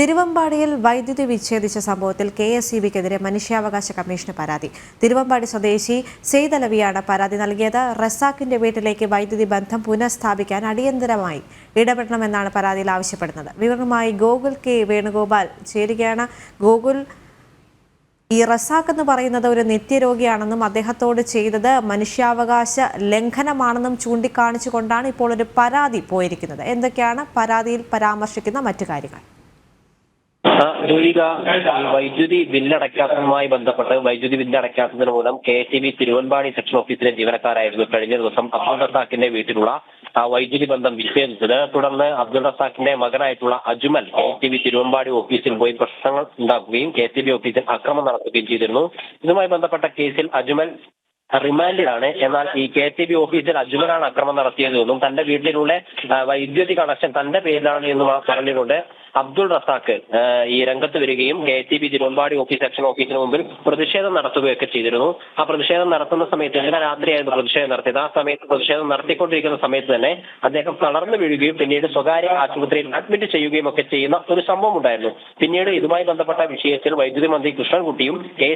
തിരുവമ്പാടിയിൽ വൈദ്യുതി വിച്ഛേദിച്ച സംഭവത്തിൽ K S E ബിക്കെതിരെ മനുഷ്യാവകാശ കമ്മീഷന് പരാതി. തിരുവമ്പാടി സ്വദേശി സെയ്തലവിയാണ് പരാതി നൽകിയത്. റസാഖിന്റെ വീട്ടിലേക്ക് വൈദ്യുതി ബന്ധം പുനഃസ്ഥാപിക്കാൻ അടിയന്തരമായി ഇടപെടണമെന്നാണ് പരാതിയിൽ ആവശ്യപ്പെടുന്നത്. വിവരമായി ഗോകുൽ കെ വേണുഗോപാൽ ചേരുകയാണ്. ഗോകുൽ ഈ റസാഖ് എന്ന് പറയുന്നത് ഒരു നിത്യരോഗിയാണെന്നും അദ്ദേഹത്തോട് ചെയ്തത് മനുഷ്യാവകാശ ലംഘനമാണെന്നും ചൂണ്ടിക്കാണിച്ചുകൊണ്ടാണ് ഇപ്പോൾ ഒരു പരാതി പോയിരിക്കുന്നത്. എന്തൊക്കെയാണ് പരാതിയിൽ പരാമർശിക്കുന്ന മറ്റു കാര്യങ്ങൾ? ഈ വൈദ്യുതി ബില്ലടയ്ക്കാത്തതുമായി ബന്ധപ്പെട്ട് വൈദ്യുതി ബില്ലടയ്ക്കാത്തതിന് മൂലം K T B Thiruvambady section ഓഫീസിലെ ജീവനക്കാരായിരുന്നു കഴിഞ്ഞ ദിവസം അബ്ദുൾ റസാഖിന്റെ വീട്ടിലുള്ള വൈദ്യുതി ബന്ധം വിച്ഛേദിച്ചത്. തുടർന്ന് അബ്ദുൾ റസാഖിന്റെ മകനായിട്ടുള്ള Ajmal K T B Thiruvambady ഓഫീസിൽ പോയി പ്രശ്നങ്ങൾ ഉണ്ടാക്കുകയും കെ ടി ബി ഓഫീസിൽ അക്രമം നടത്തുകയും ചെയ്തിരുന്നു. ഇതുമായി ബന്ധപ്പെട്ട കേസിൽ അജ്മൽ റിമാൻഡിലാണ്. എന്നാൽ ഈ കെ ടി ബി ഓഫീസിൽ അജ്മലാണ് അക്രമം നടത്തിയതെന്നും തന്റെ വീട്ടിലുള്ള വൈദ്യുതി കണക്ഷൻ തന്റെ പേരിലാണ് എന്ന് പറഞ്ഞുകൊണ്ട് അബ്ദുൾ റസാഖ് ഈ രംഗത്ത് വരികയും K T B Thiruvambady office section ഓഫീസിന് മുമ്പിൽ പ്രതിഷേധം നടത്തുകയൊക്കെ ചെയ്തിരുന്നു. ആ പ്രതിഷേധം നടത്തുന്ന സമയത്ത് ഇന്നലെ രാത്രിയായിരുന്നു പ്രതിഷേധം നടത്തിയത്. ആ സമയത്ത് പ്രതിഷേധം നടത്തിക്കൊണ്ടിരിക്കുന്ന സമയത്ത് തന്നെ അദ്ദേഹം തളർന്നു വീഴുകയും പിന്നീട് സ്വകാര്യ ആശുപത്രിയിൽ അഡ്മിറ്റ് ചെയ്യുകയും ഒക്കെ ചെയ്യുന്ന ഒരു സംഭവം ഉണ്ടായിരുന്നു. പിന്നീട് ഇതുമായി ബന്ധപ്പെട്ട വിഷയത്തിൽ വൈദ്യുതി മന്ത്രി കൃഷ്ണൻകുട്ടിയും കെ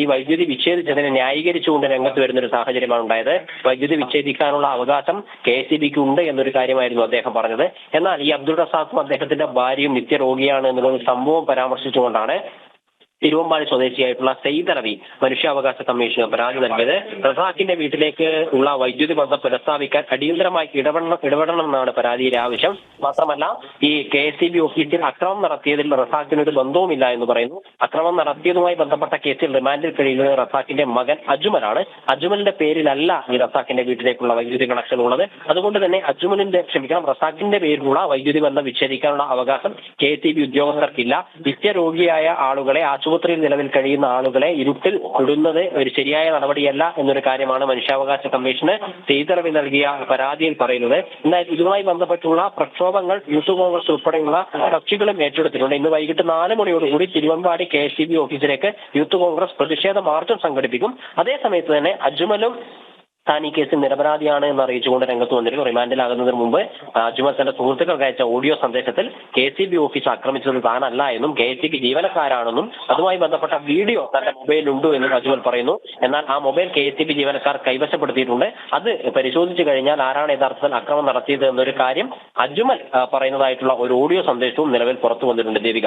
ഈ വൈദ്യുതി വിച്ഛേദിച്ചതിനെ ന്യായീകരിച്ചുകൊണ്ട് രംഗത്ത് വരുന്ന ഒരു സാഹചര്യമാണ് ഉണ്ടായത്. വൈദ്യുതി വിച്ഛേദിക്കാനുള്ള അവകാശം കെ സി ബിക്ക് ഉണ്ട് എന്നൊരു കാര്യമായിരുന്നു അദ്ദേഹം പറഞ്ഞത്. എന്നാൽ ഈ അബ്ദുൾ റസാഖും അദ്ദേഹത്തിന്റെ ഭാര്യയും നിത്യരോഗിയാണ് എന്നുള്ള സംഭവം പരാമർശിച്ചുകൊണ്ടാണ് തിരുവമ്പാടി സ്വദേശിയായിട്ടുള്ള സെയ്ദ് അറബി മനുഷ്യാവകാശ കമ്മീഷൻ പരാതി നൽകിയത്. റസാഖിന്റെ വീട്ടിലേക്ക് ഉള്ള വൈദ്യുതി ബന്ധം പുനഃസ്ഥാപിക്കാൻ അടിയന്തരമായി ഇടപെടണം ഇടപെടണം എന്നാണ് പരാതിയിലെ ആവശ്യം. മാത്രമല്ല ഈ കെ എസ് ബി ഓഫീസിൽ അക്രമം നടത്തിയതിൽ റസാഖിന് ഒരു ബന്ധവുമില്ല എന്ന് പറയുന്നു. അക്രമം നടത്തിയതുമായി ബന്ധപ്പെട്ട കേസിൽ റിമാൻഡിൽ കഴിയുന്നത് റസാഖിന്റെ മകൻ അജ്മലാണ്. അജ്മലിന്റെ പേരിലല്ല ഈ റസാഖിന്റെ വീട്ടിലേക്കുള്ള വൈദ്യുതി കണക്ഷൻ ഉള്ളത്. അതുകൊണ്ട് തന്നെ അജ്മലിന്റെ ക്ഷമിക്കണം റസാഖിന്റെ പേരിലുള്ള വൈദ്യുതി ബന്ധം വിച്ഛേദിക്കാനുള്ള അവകാശം കെ എസ് സി ബി ഉദ്യോഗസ്ഥർക്കില്ല. നിത്യരോഗിയായ ആളുകളെ ആശുപത്രിയിൽ നിലവിൽ കഴിയുന്ന ആളുകളെ ഇരുട്ടിൽ ഇടുന്നത് ഒരു ശരിയായ നടപടിയല്ല എന്നൊരു കാര്യമാണ് മനുഷ്യാവകാശ കമ്മീഷന് ചെയ്തറവി നൽകിയ പരാതിയിൽ പറയുന്നത്. എന്നാൽ ഇതുമായി ബന്ധപ്പെട്ടുള്ള പ്രക്ഷോഭങ്ങൾ യൂത്ത് കോൺഗ്രസ് ഉൾപ്പെടെയുള്ള കക്ഷികളും ഏറ്റെടുത്തിട്ടുണ്ട്. ഇന്ന് വൈകിട്ട് നാല് മണിയോടുകൂടി തിരുവമ്പാടി കെ എസ് ബി ഓഫീസിലേക്ക് യൂത്ത് കോൺഗ്രസ് പ്രതിഷേധ മാർച്ചും സംഘടിപ്പിക്കും. അതേസമയത്ത് തന്നെ അജ്മലും താൻ ഈ കേസിൽ നിരപരാധിയാണ് എന്ന് അറിയിച്ചുകൊണ്ട് രംഗത്ത് വന്നിരുന്നു റിമാൻഡിലാകുന്നതിന് മുമ്പ് അജ്മൽ തന്റെ സുഹൃത്തുക്കൾക്ക് അയച്ച ഓഡിയോ സന്ദേശത്തിൽ കെ സി ബി ഓഫീസ് ആക്രമിച്ചത് താനല്ല എന്നും കെ സി ബി ജീവനക്കാരാണെന്നും അതുമായി ബന്ധപ്പെട്ട വീഡിയോ തന്റെ മൊബൈലുണ്ട് എന്നും അജ്മൽ പറയുന്നു. എന്നാൽ ആ മൊബൈൽ കെ സി ബി ജീവനക്കാർ കൈവശപ്പെടുത്തിയിട്ടുണ്ട്. അത് പരിശോധിച്ചു കഴിഞ്ഞാൽ ആരാണ് യഥാർത്ഥത്തിൽ അക്രമം നടത്തിയത് എന്നൊരു കാര്യം അജ്മൽ പറയുന്നതായിട്ടുള്ള ഒരു ഓഡിയോ സന്ദേശവും നിലവിൽ പുറത്തു വന്നിട്ടുണ്ട്. ദേവിക.